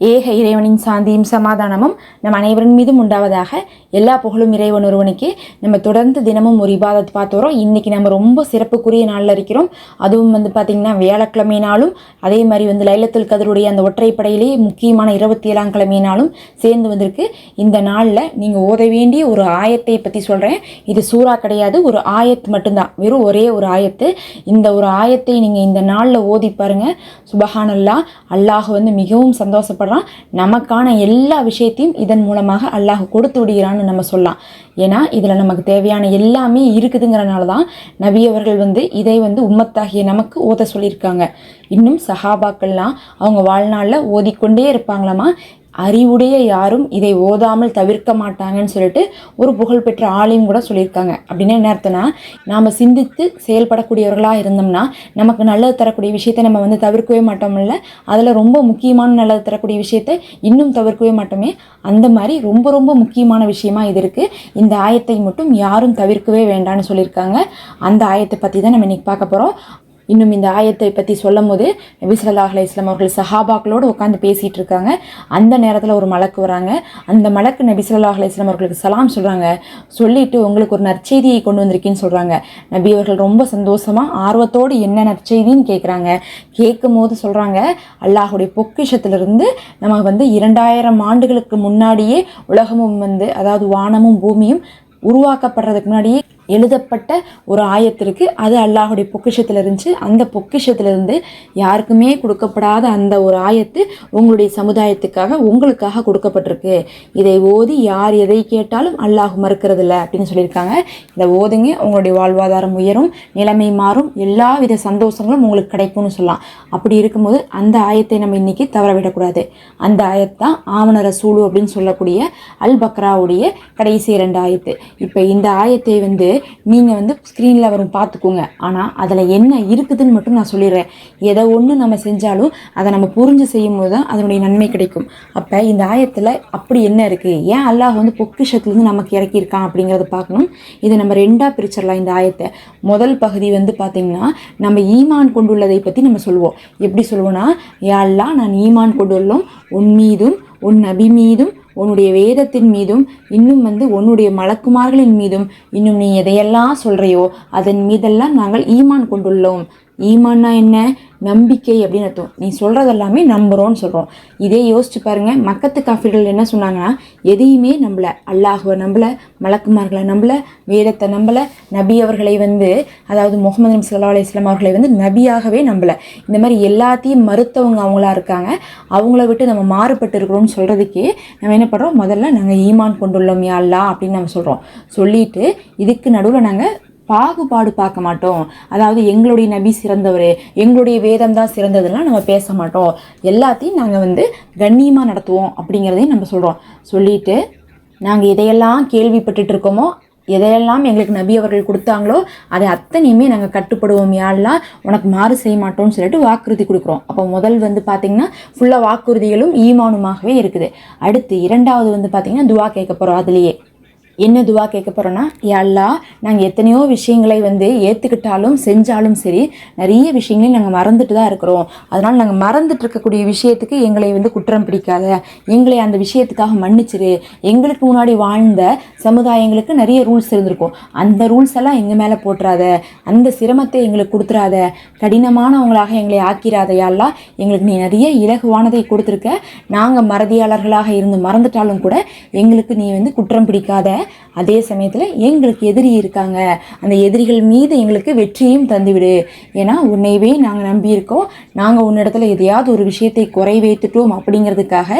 ஏக இறைவனின் சாந்தியும் சமாதானமும் நம் அனைவரின் மீதும் உண்டாவதாக எல்லா புகழும் இறைவன் ஒருவனுக்கு. நம்ம தொடர்ந்து தினமும் ஒரு இபாதத்தை பார்த்து வரோம் இன்றைக்கி நம்ம ரொம்ப சிறப்புக்குரிய நாளில் இருக்கிறோம். அதுவும் வந்து பார்த்திங்கன்னா வியாழக்கிழமை நாளும் அதே மாதிரி வந்து லைலத்துல் கதருடைய அந்த ஒற்றைப்படையிலேயே முக்கியமான இருபத்தி ஏழாம் கிழமை நாளும் சேர்ந்து வந்திருக்கு. இந்த நாளில் நீங்கள் ஓத வேண்டிய ஒரு ஆயத்தை பற்றி சொல்கிறேன் இது சூறா கிடையாது. ஒரு ஆயத்து மட்டும்தான். வெறும் ஒரே ஒரு ஆயத்து. இந்த ஒரு ஆயத்தை நீங்கள் இந்த நாளில் ஓதி பாருங்கள் சுபஹானல்லா. அல்லாஹ் வந்து மிகவும் கஷ்டப்படுறான் நமக்கான எல்லா விஷயத்தையும் இதன் மூலமாக அல்லாஹ் கொடுத்து விடுகிறான்னு நம்ம சொல்லலாம். ஏன்னா இதில் நமக்கு தேவையான எல்லாமே இருக்குதுங்கிறனால தான் நபி அவர்கள் வந்து இதை வந்து உம்மத்தாகிய நமக்கு ஓத சொல்லியிருக்காங்க. இன்னும் சஹாபாக்கள்லாம் அவங்க வாழ்நாளில் ஓதிக்கொண்டே இருப்பாங்களாமா? அறிவுடைய யாரும் இதை ஓதாமல் தவிர்க்க மாட்டாங்கன்னு சொல்லிட்டு ஒரு புகழ்பெற்ற ஆளையும் கூட சொல்லியிருக்காங்க. அப்படின்னு என்ன அர்த்தம்னா நாம் சிந்தித்து செயல்படக்கூடியவர்களாக இருந்தோம்னா நமக்கு நல்லது தரக்கூடிய விஷயத்தை நம்ம வந்து தவிர்க்கவே மாட்டோம்ல. அதில் ரொம்ப முக்கியமான நல்லது தரக்கூடிய விஷயத்தை இன்னும் தவிர்க்கவே மாட்டோமே. அந்த மாதிரி ரொம்ப ரொம்ப முக்கியமான விஷயமா இது இருக்குது இந்த ஆயத்தை மட்டும் யாரும் தவிர்க்கவே வேண்டாம்னு சொல்லியிருக்காங்க. அந்த ஆயத்தை பற்றி தான் நம்ம இன்றைக்கி பார்க்க போகிறோம் இன்னும் இந்த ஆயத்தை பற்றி சொல்லும் போது நபி அலி இஸ்லாம் அவர்கள் சஹாபாக்களோடு உட்காந்து பேசிகிட்டு இருக்காங்க. அந்த நேரத்தில் ஒரு மலக்கு வராங்க. அந்த மலக்கு நபி ஸல்லல்லாஹு அலைஹி அவர்களுக்கு சலாம் சொல்கிறாங்க சொல்லிவிட்டு உங்களுக்கு ஒரு நற்செய்தியை கொண்டு வந்திருக்கேன்னு சொல்கிறாங்க நபி அவர்கள் ரொம்ப சந்தோஷமாக ஆர்வத்தோடு என்ன நற்செய்தின்னு கேட்குறாங்க கேட்கும் போது சொல்கிறாங்க அல்லாஹுடைய பொக்கிஷத்திலிருந்து நம்ம வந்து இரண்டாயிரம் ஆண்டுகளுக்கு முன்னாடியே உலகமும் வந்து அதாவது வானமும் பூமியும் உருவாக்கப்படுறதுக்கு முன்னாடியே எழுதப்பட்ட ஒரு ஆயத்திற்கு அது அல்லாஹுடைய பொக்கிஷத்தில் இருந்துச்சு. அந்த பொக்கிஷத்திலிருந்து யாருக்குமே கொடுக்கப்படாத அந்த ஒரு ஆயத்து உங்களுடைய சமுதாயத்துக்காக உங்களுக்காக கொடுக்கப்பட்டிருக்கு. இதை ஓதி யார் எதை கேட்டாலும் அல்லாஹ் மறுக்கிறதில்ல அப்படின்னு சொல்லியிருக்காங்க. இதை ஓதுங்க உங்களுடைய வாழ்வாதாரம் உயரும் நிலைமை மாறும் எல்லா வித சந்தோஷங்களும் உங்களுக்கு கிடைக்கும்னு சொல்லலாம். அப்படி இருக்கும்போது அந்த ஆயத்தை நம்ம இன்றைக்கி தவறவிடக்கூடாது. அந்த ஆயத்தான் தான் சூழு அப்படின்னு சொல்லக்கூடிய அல் பக்ராவுடைய கடைசி இரண்டு ஆயத்து. இப்போ இந்த ஆயத்தை வந்து நீங்கள் வந்து ஸ்க்ரீனில் வரும் பார்த்துக்கோங்க ஆனால் அதில் என்ன இருக்குதுன்னு மட்டும் நான் சொல்லிடுறேன். எதை ஒன்று நம்ம செஞ்சாலும் அதை நம்ம புரிஞ்சு செய்யும் போது தான் அதனுடைய நன்மை கிடைக்கும். அப்போ இந்த ஆயத்தில் அப்படி என்ன இருக்குது ஏன் அல்லாஹ் வந்து பொக்கிஷத்துலேருந்து நமக்கு இறக்கியிருக்கான் அப்படிங்கிறத பார்க்கணும். இதை நம்ம ரெண்டாக பிரிச்சிடலாம் இந்த ஆயத்தை. முதல் பகுதி வந்து பார்த்திங்கன்னா நம்ம ஈமான் கொண்டுள்ளதை பற்றி நம்ம சொல்லுவோம் எப்படி சொல்லுவோன்னா யாழ்லாம் அல்லாஹ் நான் ஈமான் கொண்டுள்ளோம். உன் மீதும் உன் நபி மீதும் உன்னுடைய வேதத்தின் மீதும் இன்னும் வந்து உன்னுடைய மலக்குமார்களின் மீதும் இன்னும் நீ எதையெல்லாம் சொல்கிறையோ அதன் மீதெல்லாம் நாங்கள் ஈமான் கொண்டுள்ளோம். ஈமான்னா என்ன? நம்பிக்கை அப்படின்னு அர்த்தம். நீ சொல்கிறது எல்லாமே நம்புகிறோன்னு சொல்கிறோம் இதே யோசிச்சு பாருங்க மக்கத்து காஃபிர்கள் என்ன சொன்னாங்கன்னா எதையுமே நம்பலை. அல்லாஹுவை நம்பலை மலக்குமார்களை நம்பலை வேதத்தை நம்பலை நபி அவர்களை வந்து அதாவது முகமது நபி சல்லா அலிஸ்லாம் அவர்களை வந்து நபியாகவே நம்பலை. இந்த மாதிரி எல்லாத்தையும் மறுத்தவங்க அவங்களா இருக்காங்க. அவங்கள விட்டு நம்ம மாறுபட்டு இருக்கிறோம்னு சொல்கிறதுக்கே நம்ம என்ன பண்ணுறோம் முதல்ல நாங்கள் ஈமான் கொண்டுள்ளோம் யா அல்லாஹ் அப்படின்னு நம்ம சொல்கிறோம் சொல்லிட்டு இதுக்கு நடுவில் நாங்கள் பாகுபாடு பார்க்க மாட்டோம். அதாவது எங்களுடைய நபி சிறந்தவர் எங்களுடைய வேதம் தான் சிறந்ததுலாம் நம்ம பேச மாட்டோம். எல்லாத்தையும் நாங்கள் வந்து கண்ணியமாக நடத்துவோம் அப்படிங்கிறதையும் நம்ம சொல்கிறோம் சொல்லிட்டு நாங்கள் எதையெல்லாம் கேள்விப்பட்டுட்டு இருக்கோமோ எதையெல்லாம் எங்களுக்கு நபி அவர்கள் கொடுத்தாங்களோ அதை அத்தனையுமே நாங்கள் கட்டுப்படுவோம் யாரெல்லாம் உனக்கு மாறு செய்ய மாட்டோம்னு சொல்லிட்டு வாக்குறுதி கொடுக்குறோம். அப்போ முதல் வந்து பார்த்திங்கன்னா ஃபுல்லாக வாக்குறுதிகளும் ஈமானுமாகவே இருக்குது. அடுத்து இரண்டாவது வந்து பார்த்திங்கன்னா துவா கேட்க போகிறோம் அதுலேயே. என்ன துவா கேட்க போகிறோன்னா எல்லா நாங்கள் எத்தனையோ விஷயங்களை வந்து ஏற்றுக்கிட்டாலும் செஞ்சாலும் சரி நிறைய விஷயங்களையும் நாங்கள் மறந்துட்டு தான் இருக்கிறோம். அதனால் நாங்கள் மறந்துட்டு இருக்கக்கூடிய விஷயத்துக்கு எங்களை வந்து குற்றம் பிடிக்காத எங்களை அந்த விஷயத்துக்காக மன்னிச்சிரு. எங்களுக்கு முன்னாடி வாழ்ந்த சமுதாயங்களுக்கு நிறைய ரூல்ஸ் இருந்திருக்கும். அந்த ரூல்ஸ் எல்லாம் எங்கள் மேலே போட்டுறாத. அந்த சிரமத்தை எங்களுக்கு கொடுத்துறாத. கடினமானவங்களாக எங்களை ஆக்கிராத யாழ்லா எங்களுக்கு நீ நிறைய இலகுவானதை கொடுத்துருக்க. நாங்கள் மறதியாளர்களாக இருந்து மறந்துட்டாலும் கூட எங்களுக்கு நீ வந்து குற்றம் பிடிக்காத. அதே சமயத்தில் எங்களுக்கு எதிரி இருக்காங்க. அந்த எதிரிகள் மீது எங்களுக்கு வெற்றியும் தந்துவிடு. ஏன்னா உன்னையவே நாங்கள் நம்பியிருக்கோம். நாங்கள் உன்னிடத்துல எதையாவது ஒரு விஷயத்தை குறை வைத்துட்டோம் அப்படிங்கிறதுக்காக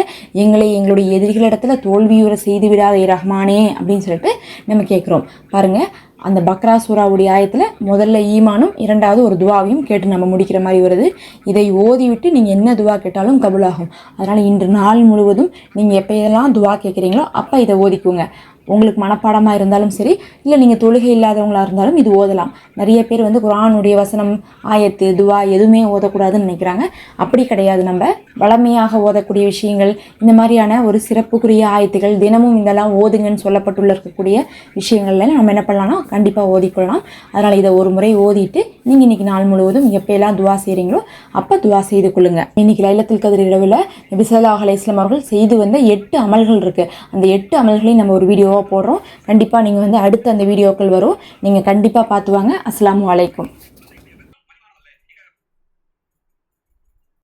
எங்களை எங்களுடைய எதிரிகளிடத்துல தோல்வியுற செய்து விடாதே ரஹ்மானே அப்படின்னு சொல்லிட்டு நம்ம கேட்குறோம் பாருங்கள் அந்த பக்ரா சூராவுடைய ஆயத்தில் முதல்ல ஈமானும் இரண்டாவது ஒரு துவாவையும் கேட்டு நம்ம முடிக்கிற மாதிரி வருது. இதை ஓதிவிட்டு நீங்கள் என்ன துவா கேட்டாலும் கபுலாகும். அதனால் இன்று நாள் முழுவதும் நீங்கள் எப்போ இதெல்லாம் துவா கேட்குறீங்களோ அப்போ இதை ஓதிக்குங்க. உங்களுக்கு மனப்பாடமாக இருந்தாலும் சரி இல்லை நீங்கள் தொழுகை இல்லாதவங்களாக இருந்தாலும் இது ஓதலாம். நிறைய பேர் வந்து குரானுடைய வசனம் ஆயத்து துவா எதுவுமே ஓதக்கூடாதுன்னு நினைக்கிறாங்க. அப்படி கிடையாது. நம்ம வளமையாக ஓதக்கூடிய விஷயங்கள் இந்த மாதிரியான ஒரு சிறப்புக்குரிய ஆயத்துகள் தினமும் இதெல்லாம் ஓதுங்கன்னு சொல்லப்பட்டுள்ள இருக்கக்கூடிய விஷயங்கள்ல நம்ம என்ன பண்ணலாம்னா கண்டிப்பாக ஓதிக்கொள்ளலாம். அதனால் இதை ஒரு முறை ஓதிட்டு நீங்கள் இன்றைக்கி நாள் முழுவதும் எப்போயெல்லாம் துவா செய்கிறீங்களோ அப்போ துவா செய்து கொள்ளுங்க. இன்னைக்கு லைலத்தில் கதிர் இரவில் நபிசல்லா அலை இஸ்லாம் அவர்கள் செய்து வந்த எட்டு அமல்கள் இருக்குது அந்த எட்டு அமல்களையும் நம்ம ஒரு வீடியோவாக போடுறோம். கண்டிப்பாக நீங்கள் வந்து அடுத்த அந்த வீடியோக்கள் வரும். நீங்கள் கண்டிப்பாக பார்த்து வாங்க. அஸ்லாம் வலைக்கும்